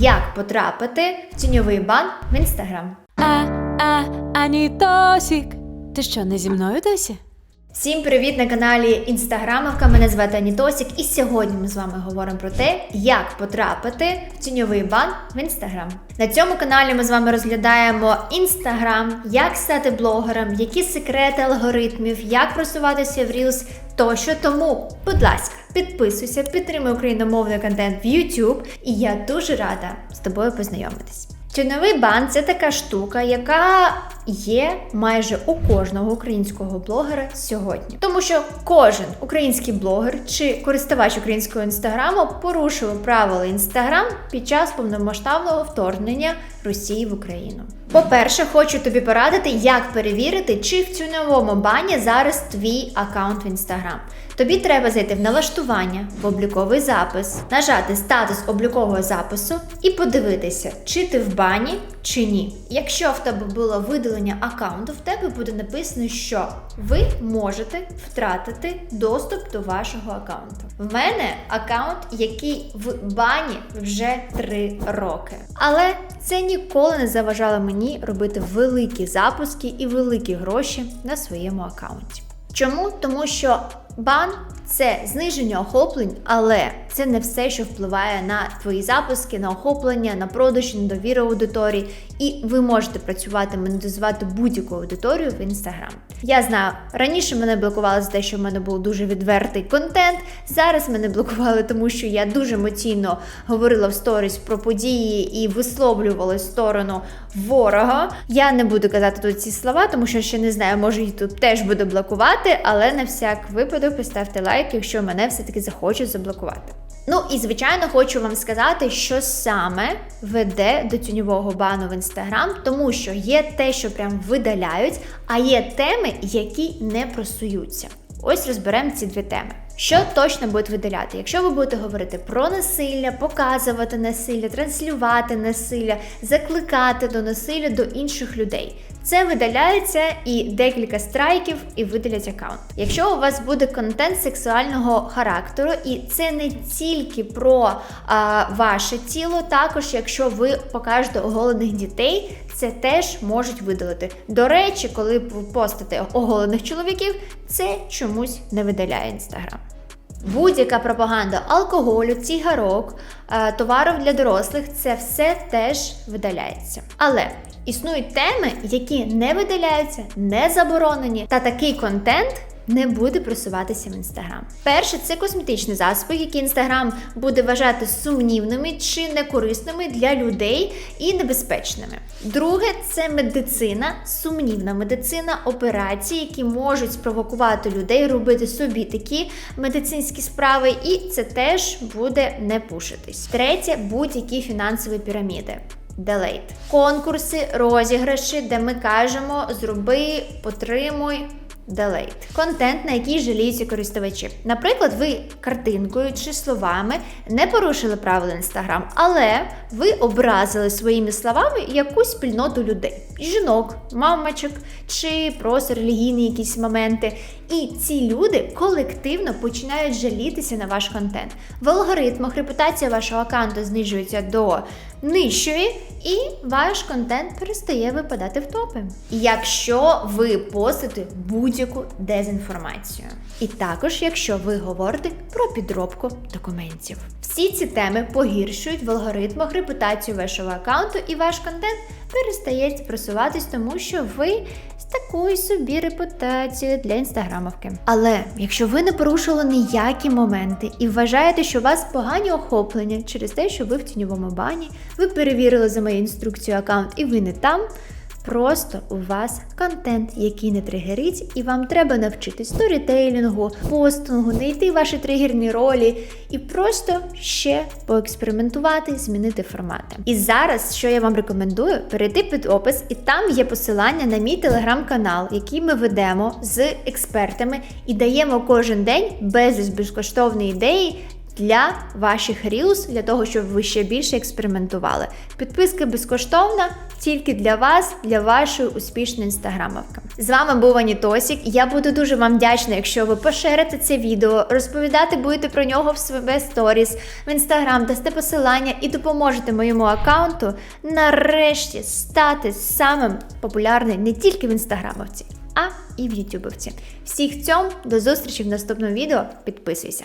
як потрапити в тіньовий бан в інстаграм. А, а, Анітосік. Ти що, не зі мною досі? Всім привіт на каналі Інстаграмовка. Мене звати Анітосік, і сьогодні ми з вами говоримо про те, як потрапити в тіньовий бан в інстаграм. На цьому каналі ми з вами розглядаємо інстаграм, як стати блогером, які секрети алгоритмів, як просуватися в Reels тощо. Тому, будь ласка, підписуйся, підтримуй україномовний контент в YouTube, і я дуже рада з тобою познайомитись. Тіньовий бан це така штука, яка є майже у кожного українського блогера сьогодні. Тому що кожен український блогер чи користувач українського інстаграму порушив правила інстаграм під час повномасштабного вторгнення Росії в Україну. По-перше, хочу тобі порадити, як перевірити, чи в тіньовому бані зараз твій аккаунт в інстаграм. Тобі треба зайти в налаштування, в обліковий запис, нажати статус облікового запису і подивитися, чи ти в бані чи ні. Якщо в тебе було видалення аккаунту, в тебе буде написано, що ви можете втратити доступ до вашого аккаунту. В мене аккаунт, який в бані вже 3 роки. Але це ніколи не заважало мені робити великі запуски і великі гроші на своєму аккаунті. Чому? Тому що бан це зниження охоплень, але це не все, що впливає на твої запуски, на охоплення, на продаж, на довіру аудиторії. І ви можете працювати, монетизувати будь-яку аудиторію в інстаграм. Я знаю, раніше мене блокували за те, що в мене був дуже відвертий контент. Зараз мене блокували, тому що я дуже емоційно говорила в сторіс про події і висловлювала сторону ворога. Я не буду казати тут ці слова, тому що ще не знаю, може YouTube теж буде блокувати, але на всяк випадок поставте лайк, якщо мене все-таки захочуть заблокувати. Ну і звичайно хочу вам сказати, що саме веде до тіньового бану в інстаграм, тому що є те, що прям видаляють, а є теми, які не просуються. Ось розберемо ці дві теми. Що точно будуть видаляти? Якщо ви будете говорити про насилля, показувати насилля, транслювати насилля, закликати до насилля до інших людей. Це видаляється і декілька страйків, і видалять аккаунт. Якщо у вас буде контент сексуального характеру, і це не тільки про а, ваше тіло, також якщо ви покажете оголених дітей, це теж можуть видалити. До речі, коли ви постите оголених чоловіків, це чомусь не видаляє інстаграм. Будь-яка пропаганда алкоголю, цігарок, е, товарів для дорослих це все теж видаляється. Але існують теми, які не видаляються, не заборонені, та такий контент. Не буде просуватися в інстаграм. Перше, це косметичні засоби, які інстаграм буде вважати сумнівними чи некорисними для людей і небезпечними. Друге, це медицина, сумнівна медицина, операції, які можуть спровокувати людей робити собі такі медицинські справи, і це теж буде не пушитись. Третє, будь-які фінансові піраміди. Делейт. Конкурси, розіграші, де ми кажемо зроби, потримуй. Делейт. Контент, на який жаліються користувачі. Наприклад, ви картинкою чи словами не порушили правила Інстаграм, але ви образили своїми словами якусь спільноту людей: жінок, мамочок чи просто релігійні якісь моменти. І ці люди колективно починають жалітися на ваш контент. В алгоритмах репутація вашого аккаунту знижується до нижчої, і ваш контент перестає випадати в топи. Якщо ви постите будь-яку дезінформацію. І також, якщо ви говорите про підробку документів. Всі ці теми погіршують в алгоритмах репутацію вашого аккаунту, і ваш контент перестає просуватись, тому що ви з такою собі репутацією для інстаграмовки. Але якщо ви не порушили ніякі моменти і вважаєте, що у вас погані охоплення через те, що ви в тіньовому бані, ви перевірили за моєю інструкцією аккаунт і ви не там. Просто у вас контент, який не тригерить, і вам треба навчитись сторітейлінгу, постингу, знайти ваші тригерні ролі і просто ще поекспериментувати, змінити формати. І зараз, що я вам рекомендую, перейти під опис, і там є посилання на мій телеграм-канал, який ми ведемо з експертами і даємо кожен день безліч безкоштовні ідеї для ваших Reels, для того, щоб ви ще більше експериментували. Підписка безкоштовна тільки для вас, для вашої успішної інстаграмовки. З вами був Анітосік. Я буду дуже вам вдячна, якщо ви поширите це відео, розповідати будете про нього в себе сторіс, в інстаграм, дасте посилання і допоможете моєму аккаунту нарешті стати самим популярним не тільки в інстаграмовці, а і в ютубовці. Всіх цьом до зустрічі в наступному відео. Підписуйся.